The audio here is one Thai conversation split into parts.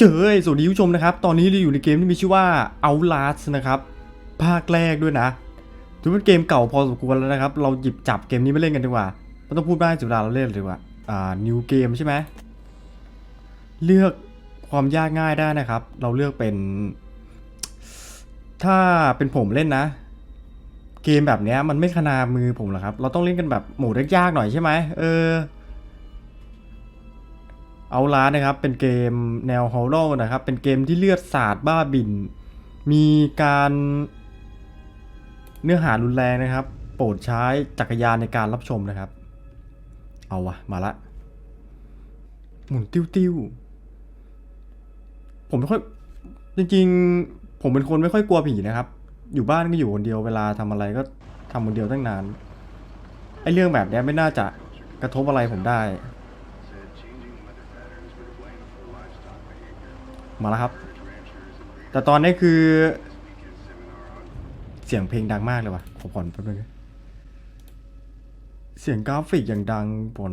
เฮ้ยสวัสดีผู้ชมนะครับ ตอนนี้เราอยู่ในเกมที่มีชื่อว่า Outlast นะครับ ภาคแรกด้วยนะ ถือเป็นเกมเก่าพอสมควรแล้วนะครับ เราหยิบจับเกมนี้มาเล่นกันดีกว่าไม่ต้องพูดบ้สียเวลาเราเล่นเลยว่า อ่า new game ใช่ไหม เลือกความยากง่ายได้นะครับ เราเลือกเป็น ถ้าเป็นผมเล่นนะ เกมแบบนี้มันไม่ขนามือผมหรอกครับ เราต้องเล่นกันแบบโหมดยากๆหน่อยใช่ไหมเออ เอาล้านะครับ เป็นเกมแนวฮอลโลนะครับ เป็นเกมที่เลือดสาดบ้าบิน มีการเนื้อหารุนแรงนะครับ โปรดใช้จักรยานในการรับชมนะครับ เอาวะมาละ หมุนติ้วติ้วผมไม่ค่อย จริง ๆ ผมเป็นคนไม่ค่อยกลัวผีนะครับ อยู่บ้านก็อยู่คนเดียวเวลาทำอะไรก็ทำคนเดียวตั้งนานไอ้เรื่องแบบนี้ไม่น่าจะกระทบอะไรผมได้ มาแล้วครับ แต่ตอนนี้คือ เสียงเพลงดังมากเลยว่ะขอผ่อนแป๊บนึงเสียงกราฟิกอย่างดังผ่อน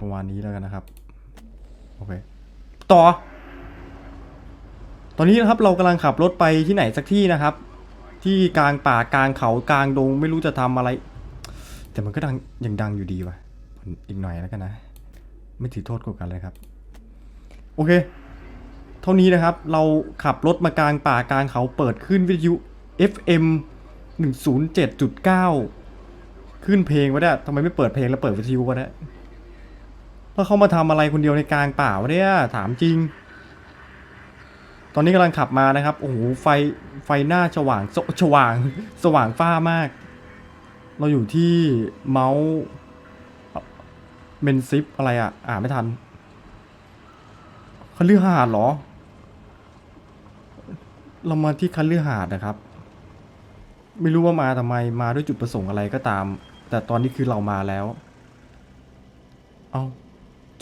ประมาณนี้แล้วกันนะครับ โอเค ต่อ ตอนนี้นะครับเรากำลังขับรถไปที่ไหนสักที่นะครับ ที่กลางป่ากลางเขากลางดงไม่รู้จะทำอะไร แต่มันก็ดังยังดังอยู่ดีว่ะอนอีกหน่อยแล้วกันนะ ไม่ถือโทษกกันเลยครับ โอเค เท่านี้นะครับ เราขับรถมากลางป่ากลางเขาเปิดขึ้นวิทยุ FM 107.9 ขึ้นเพลงไว้ได้ทำไมไม่เปิดเพลงแล้วเปิดวิทยุวะเนี่ยแล้วเขามาทำอะไรคนเดียวในกลางป่าวะเนี่ยถามจริง ตอนนี้กำลังขับมานะครับ โอ้โห ไฟ ไฟหน้าสว่างสสว่าง สว่างฟ้ามาก เราอยู่ที่เมาส์เมนซิปอะไรอะอ่านไม่ทันคฤหาสน์เหรอ เรามาที่คันเลือหาดนะครับ ไม่รู้ว่ามาทำไมมาด้วยจุดประสงค์อะไรก็ตาม แต่ตอนนี้คือเรามาแล้ว เอา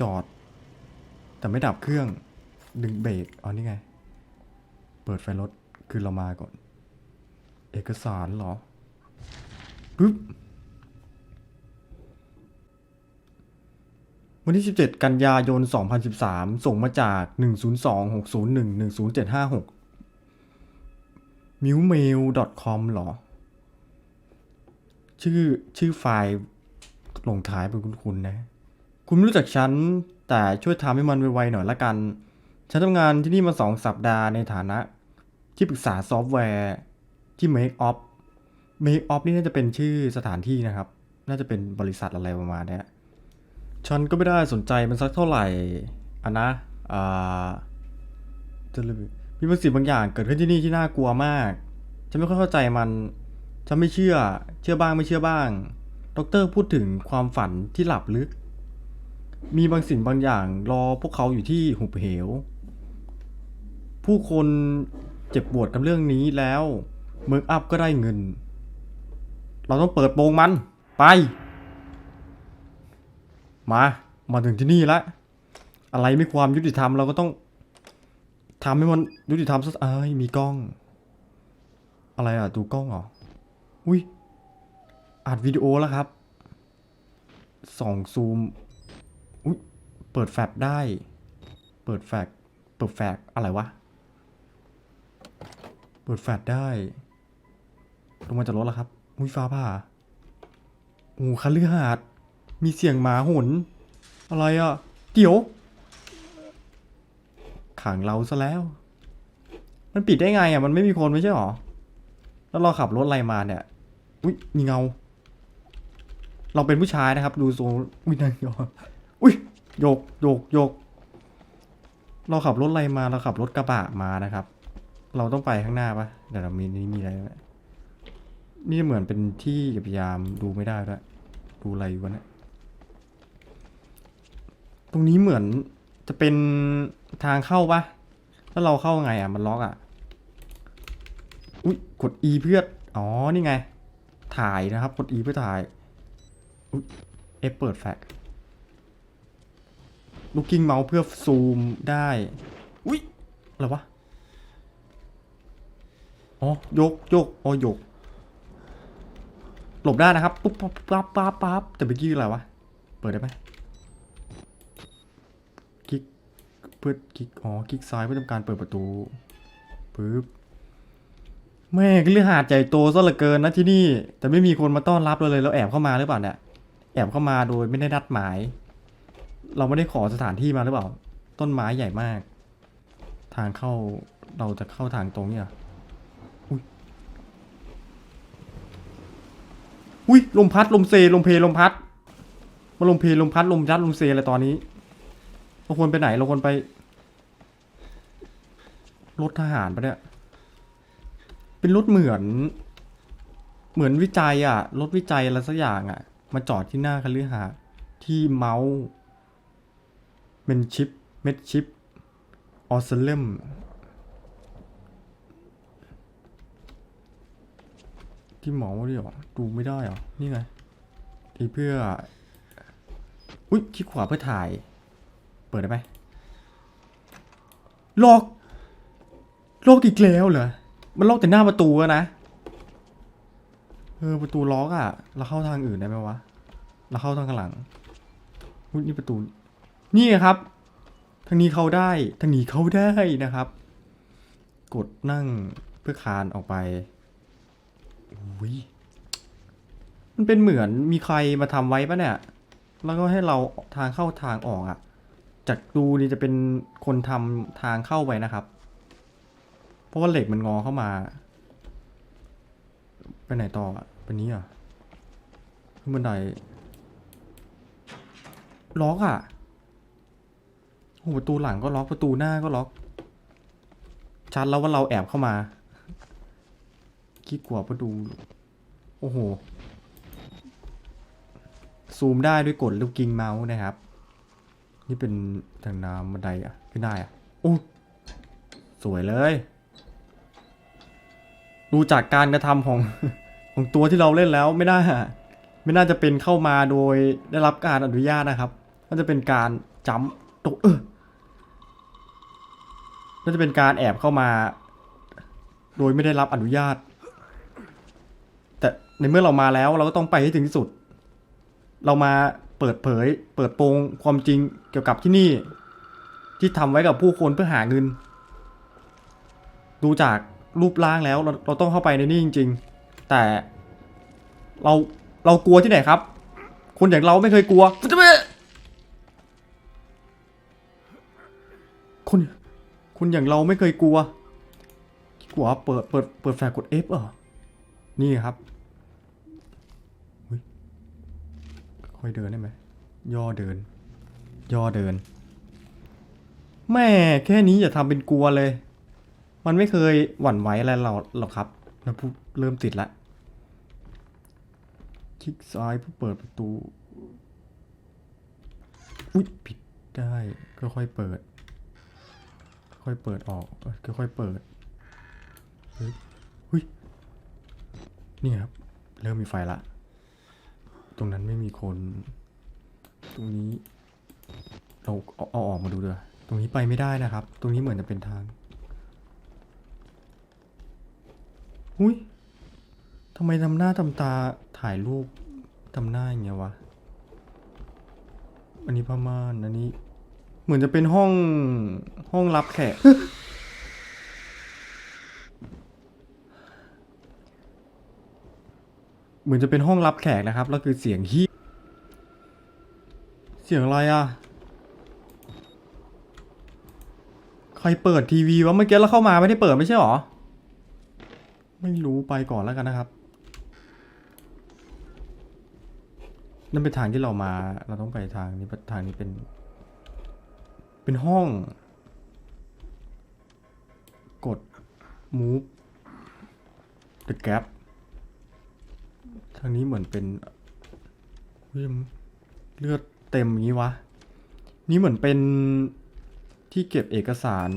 จอด แต่ไม่ดับเครื่องดึงเบรกอ๋อนี่ไง เปิดไฟรถคือเรามาก่อน เอกสารเหรอปึ๊บวันที่ 17 กันยายน 2013 ส่งมาจาก 102 601 10756 milmail.com หรอ ชื่อชื่อไฟล์ลงท้ายเป็นคุณคุณนะ คุณไม่รู้จักฉัน แต่ช่วยทำให้มันไวๆหน่อยละกัน ฉันทำงานที่นี่มาสองสัปดาห์ในฐานะ ที่ปรึกษาซอฟต์แวร์ที่ Make Up Make Up นี่น่าจะเป็นชื่อสถานที่นะครับ น่าจะเป็นบริษัทอะไรประมาณนี้ฉันก็ไม่ได้สนใจมันสักเท่าไหร่อะนะอ่าจะเรียก มีบางสิ่งบางอย่างเกิดขึ้นที่นี่ที่น่ากลัวมาก ฉันไม่ค่อยเข้าใจมัน ฉันไม่เชื่อ เชื่อบ้างไม่เชื่อบ้างดอกเตอรพูดถึงความฝันที่หลับลึก มีบางสิ่งบางอย่างรอพวกเขาอยู่ที่หุบเหว ผู้คนเจ็บปวดกับเรื่องนี้แล้วเมิร์กอัพก็ได้เงิน เราต้องเปิดโปงมัน ไป มา มาถึงที่นี่แล้วอะไรไม่ความยุติธรรมเราก็ต้อง ทำให้มันยุติธรรมสักเอ้ยมีกล้อง อะไรอะดูกล้องเหรอ อุ้ยอัดวิดีโอแล้วครับส่องซูมอุ้ยเปิดแฟลชได้ เปิดแฟลชเปิดแฟลชอะไรวะ เปิดแฟลชได้ลงมาจากรถแล้วครับอุ้ยฟ้าผ่าโอ้คันเลือหาดมีเสียงหมาหนอะไรอะ เดี๋ยว ขังเราซะแล้ว มันปิดได้ไงอะ มันไม่มีคนไม่ใช่หรอ แล้วเราขับรถอะไรมาเนี่ย อุ้ยมีเงา เราเป็นผู้ชายนะครับ ดูทรงอุ้ยนั่นยออุ้ยโยกโยกโยก เราขับรถอะไรมา เราขับรถกระบะมานะครับ เราต้องไปข้างหน้าปะเดี๋ยวเรามีนี่มีอะไรไหมนี่เหมือนเป็นที่เก็บยามดูไม่ได้ด้วยดูอะไรอยู่วะเนี่ย ตรงนี้เหมือนจะเป็น ทางเข้าปะแล้วเราเข้าไงอะ มันล็อกอะ อุ้ยกด E เพื่อ อ๋อ นี่ไง ถ่ายนะครับ กด E เพื่อถ่าย อุ้ย F เปิดแฟลชลูกกิ้งเมาส์เพื่อซูมได้ อุ้ย อะไรวะ อ๋อ ยกยกอ๋อยก หลบได้นะครับ ปุ๊บปั๊บปั๊บปั๊บปั๊บแต่เมื่อกี้อะไรวะ เปิดได้ไหมคลิก เพื่อคลิกอ๋อคลิกซ้ายเพื่อทำการเปิดประตูปึ๊บแม่ก็เรื่องหาดใหญ่โตซะเหลือเกินนะที่นี่ แต่ไม่มีคนมาต้อนรับเราเลยเราแอบเข้ามาหรือเปล่าเนี่ยแอบเข้ามาโดยไม่ได้นัดหมาย เราไม่ได้ขอสถานที่มาหรือเปล่า ต้นไม้ใหญ่มาก ทางเข้าเราจะเข้าทางตรงเนี่ยอุ้ยอุ้ยลมพัดลมเซลมเพลมพัดมาลมเพลลมพัดลมยัดลมเซอะไรตอนนี้ เราควรไปไหน เราควรไป รถทหารปะเนี่ย เป็นรถเหมือน เหมือนวิจัยอะรถวิจัยอะไรสักอย่างอะมาจอดที่หน้าคฤหาสน์ที่เมาส์เป็นชิป เม็ดชิป ออสเลมที่เมาส์ดิหรอดูไม่ได้หรอ นี่ไงที่เพื่อ อุ้ยคลิกขวาเพื่อถ่าย เปิดได้ไหมล็อกล็อกอีกแล้วเหรอ มันล็อกแต่หน้าประตูนะเออประตูล็อกอะเราเข้าทางอื่นได้ไหมวะ เราเข้าทางข้างหลังนี่ประตู นี่ครับ ทางนี้เข้าได้ ทางนี้เข้าได้นะครับ กดนั่งเพื่อคานออกไปอุ้ยมันเป็นเหมือนมีใครมาทำไว้ปะเนี่ย แล้วก็ให้เราทางเข้าทางออกอะ จากดูนี่จะเป็นคนทำทางเข้าไปนะครับ เพราะว่าเหล็กมันงอเข้ามา ไปไหนต่อไปนี้อะขึ้นบันไดล็อกอะโอ้ประตูหลังก็ล็อกประตูหน้าก็ล็อก ชัดแล้วว่าเราแอบเข้ามาขี้กลัวประตูโอ้โห ซูมได้ด้วยกดลูกกิงเมาส์นะครับ นี่เป็นทางน้ำบันไดอะขึ้นได้อะโอ้สวยเลย ดูจากการกระทำของของตัวที่เราเล่นแล้วไม่น่าไม่น่าจะเป็นเข้ามาโดยได้รับการอนุญาตนะครับน่าจะเป็นการจัมป์ตกเออน่าจะเป็นการแอบเข้ามา โดยไม่ได้รับอนุญาต แต่ในเมื่อเรามาแล้วเราก็ต้องไปให้ถึงที่สุด เรามา เปิดเผย เปิดโปงความจริงเกี่ยวกับที่นี่ ที่ทำไว้กับผู้คนเพื่อหาเงิน ดูจากรูปร่างแล้วเราเราต้องเข้าไปในนี่จริง ๆ แต่เราเรากลัวที่ไหนครับ คนอย่างเราไม่เคยกลัวคนคนอย่างเราไม่เคยกลัวกลัวเปิดเปิดเปิดแฟลชกด F เหรอนี่ครับอุ๊ย ค่อยเดินได้ไหมย่อเดิน ย่อเดิน แม่แค่นี้อย่าทำเป็นกลัวเลย มันไม่เคยหวั่นไหวอะไรเราหรอกครับนะพูดเริ่มติดละคลิกซ้ายเพื่อเปิดประตูอุ๊ยผิดได้ค่อยๆเปิด ค่อยเปิดออกค่อยๆเปิดเฮ้ยหุ้ยนี่ครับ เริ่มมีไฟละ ตรงนั้นไม่มีคน ตรงนี้ เราเอาเอาออกมาดูด้วยตรงนี้ไปไม่ได้นะครับ ตรงนี้เหมือนจะเป็นทางหุ้ยทำไมทำหน้าทำตาถ่ายรูปทำหน้าอย่างเงี้ยวะ อันนี้ผ้าม่านอันนี้ เหมือนจะเป็นห้องห้องรับแขก เหมือนจะเป็นห้องรับแขกนะครับ แล้วคือเสียงฮีเสียงอะไรอะ ใครเปิดทีวีวะเมื่อกี้เราเข้ามาไม่ได้เปิดไม่ใช่หรอ ไม่รู้ไปก่อนแล้วกันนะครับ นั่นเป็นทางที่เรามา เราต้องไปทางนี้ทางนี้เป็น เป็นห้อง กด move the gap ทางนี้เหมือนเป็นเลือดเต็มอย่างนี้วะ นี่เหมือนเป็นที่เก็บเอกสาร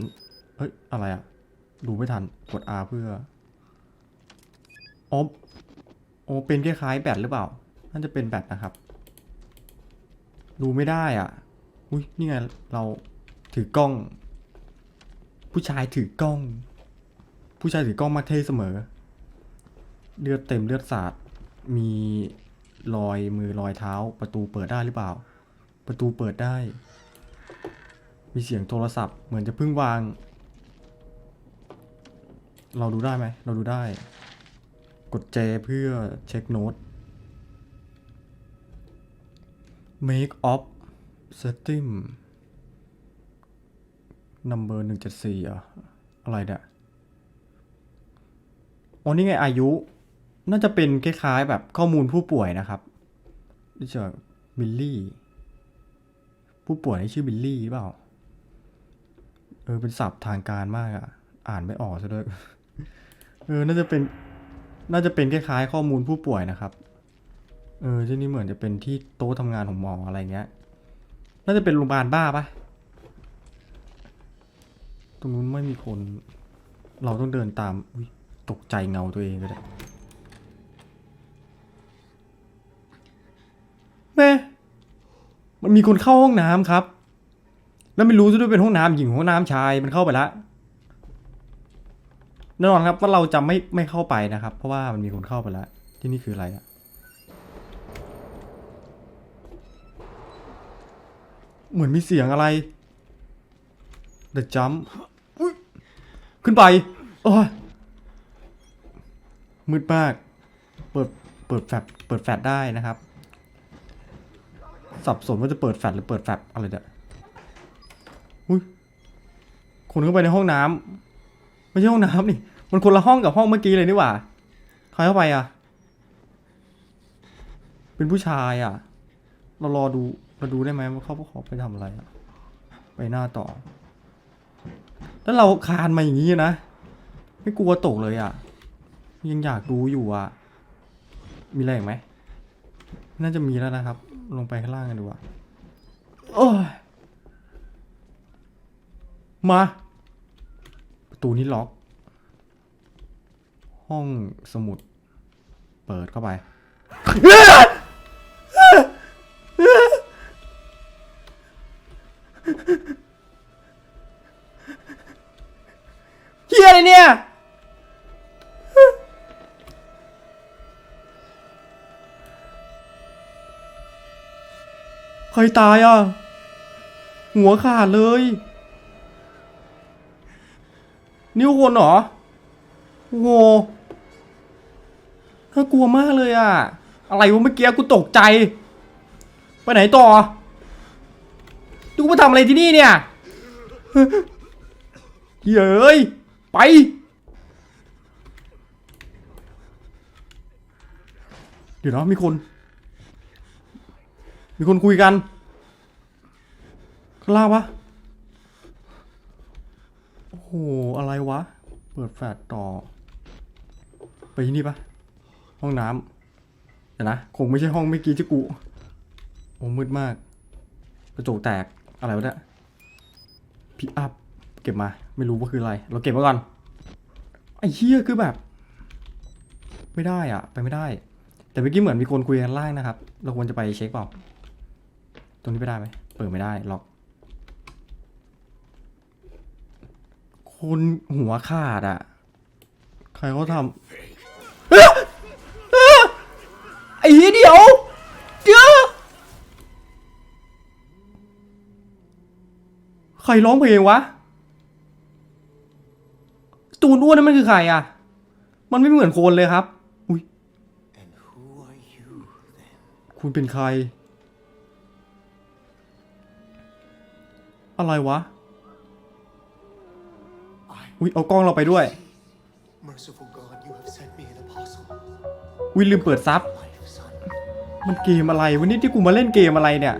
เฮ้ย อะไรอะดูไม่ทัน กด R เพื่ออ๋อโอเป็นคล้ายๆแบตหรือเปล่า น่าจะเป็นแบตนะครับ ดูไม่ได้อะ อุ้ยนี่ไง เราถือกล้อง ผู้ชายถือกล้อง ผู้ชายถือกล้องมักเท่เสมอ เลือดเต็มเลือดสาด มีรอยมือรอยเท้า ประตูเปิดได้หรือเปล่า ประตูเปิดได้ มีเสียงโทรศัพท์เหมือนจะเพิ่งวาง เราดูได้ไหม เราดูได้ กดเจเพื่อเช็คโน้ต make off setting number หนึ่งเจ็ดสี่อะอะไรเนี่ยอ๋อนี่ไงอายุ น่าจะเป็นคล้ายๆแบบข้อมูลผู้ป่วยนะครับนี่จะบิลลี่ผู้ป่วยนี่ชื่อบิลลี่หรือเปล่า เออเป็นศัพท์ทางการมากอะอ่านไม่ออกซะด้วย เออ น่าจะเป็น น่าจะเป็นคล้ายๆข้อมูลผู้ป่วยนะครับ เออที่นี่เหมือนจะเป็นที่โต๊ะทำงานของหมออะไรเงี้ย น่าจะเป็นโรงพยาบาลบ้าปะตรงนู้นไม่มีคน เราต้องเดินตามตกใจเงาตัวเองก็ได้ แม่มันมีคนเข้าห้องน้ำครับ แล้วไม่รู้ซะด้วยเป็นห้องน้ำหญิงห้องน้ำชายมันเข้าไปล้วแน่นอนครับว่าเราจะไม่ไม่เข้าไปนะครับ เพราะว่ามันมีคนเข้าไปแล้ว ที่นี่คืออะไรอะเหมือนมีเสียงอะไร The jump ขึ้นไปโอ้ยมืดมาก เปิด เปิดแฟลชเปิดแฟลชได้นะครับ สับสนว่าจะเปิดแฟลชหรือเปิดแฟลชอะไรเนี่ยอุ้ยคนเข้าไปในห้องน้ำไม่ใช่ห้องน้ำนี่ มันคนละห้องกับห้องเมื่อกี้เลยนี่หว่าใครเข้าไปอะ เป็นผู้ชายอะ เรารอดูเราดูได้ไหมว่าเขาเขาไปทำอะไรอะ ไปหน้าต่อ แล้วเราคานมาอย่างนี้นะ ไม่กลัวตกเลยอะ ยังอยากดูอยู่อะ มีอะไรไหม น่าจะมีแล้วนะครับ ลงไปข้างล่างกันดูอะโอ้ยมา ประตูนี้ล็อก ห้องสมุด เปิดเข้าไป เฮียอะไรเนี่ย ใครตายอะ หัวขาดเลย นิ้วคนเหรอ โอ้โหน่ากลัวมากเลยอะ อะไรวะเมื่อกี้กูตกใจ ไปไหนต่อดูกูมาทำอะไรที่นี่เนี่ยเย้ย ไป เดี๋ยวนะมีคน มีคนคุยกันข้างล่างวะโอ้โหอะไรวะ เปิดแฟลชต่อ ไปที่นี่ปะห้องน้ำเดี๋ยวนะคงไม่ใช่ห้องเมื่อกี้ที่กูโอ้มืดมาก กระจกแตกอะไรวะเนี่ยพิอัพเก็บมา ไม่รู้ว่าคืออะไร เราเก็บไว้ก่อนไอ้เหี้ยคือแบบ ไม่ได้อะไปไม่ได้ แต่เมื่อกี้เหมือนมีคนคุยกันล่างนะครับ เราควรจะไปเช็คเปล่า ตรงนี้ไปได้ไหมเปิดไม่ได้ล็อก คนหัวขาดอะ ใครเขาทำไอ้เหี้ยเดี๋ยวเดี๋ยวใครร้องเพลงวะ ตูนอ้วนนั่นมันคือใครอะ มันไม่เหมือนคนเลยครับ อุ้ยคุณเป็นใคร อะไรวะ I, อุ้ยเอากล้องเราไปด้วย merciful God, you have sent me an apostle. อุ้ยลืมเปิดซับ Life, son. มันเกมอะไร วันนี้ที่กูมาเล่นเกมอะไรเนี่ย I